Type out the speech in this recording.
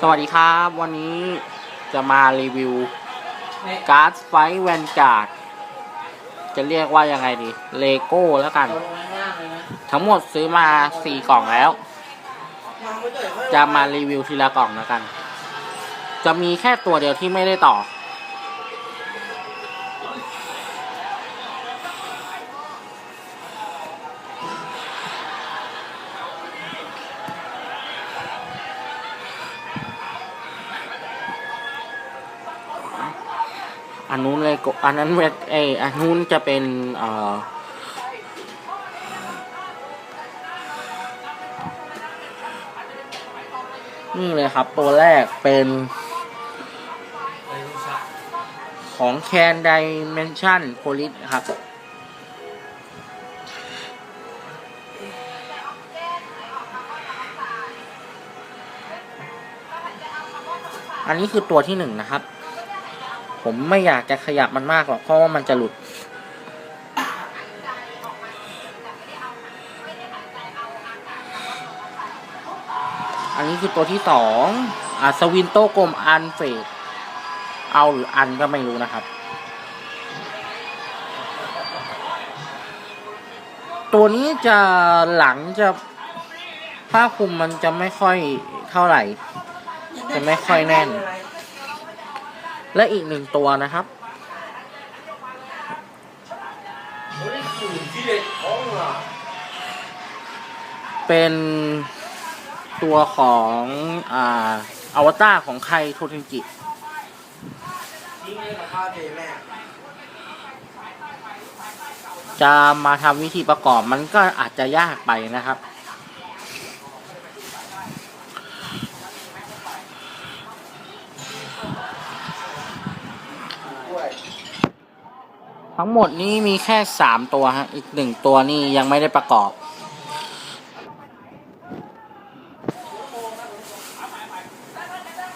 สวัสดีครับ วันนี้จะมารีวิวการ์ดไฟแวนการ์ดจะเรียกว่ายังไงดีเลโก้แล้วกัน ทั้งหมดซื้อมาสี่กล่องแล้ว จะมารีวิวทีละกล่องแล้วกัน จะมีแค่ตัวเดียวที่ไม่ได้ต่อ อันนู้นเลยอันนั้นเวทเออันนู้นจะเป็นเอ่อนี่เลยครับ ตัวแรกเป็นของแคนไดเมนชั่นโพลิสครับ อันนี้คือตัวที่หนึ่งนะครับ ผมไม่อยากจะขยับมันมากหรอกเพราะว่ามันจะหลุด อันนี้คือตัวที่สองอ่าสวินโตกลมอันเฟดเอาหรืออันก็ไม่รู้นะครับ ตัวนี้จะหลังจะผ้าคลุมมันจะไม่ค่อยเท่าไหร่ จะไม่ค่อยแน่น และอีกหนึ่งตัวนะครับ เป็นตัวของอ่าอวตารของใครโทเทนกิจะมาทำวิธีประกอบมันก็อาจจะยากไปนะครับ ทั้งหมดนี้มีแค่สามตัวฮะ อีกหนึ่งตัวนี่ยังไม่ได้ประกอบ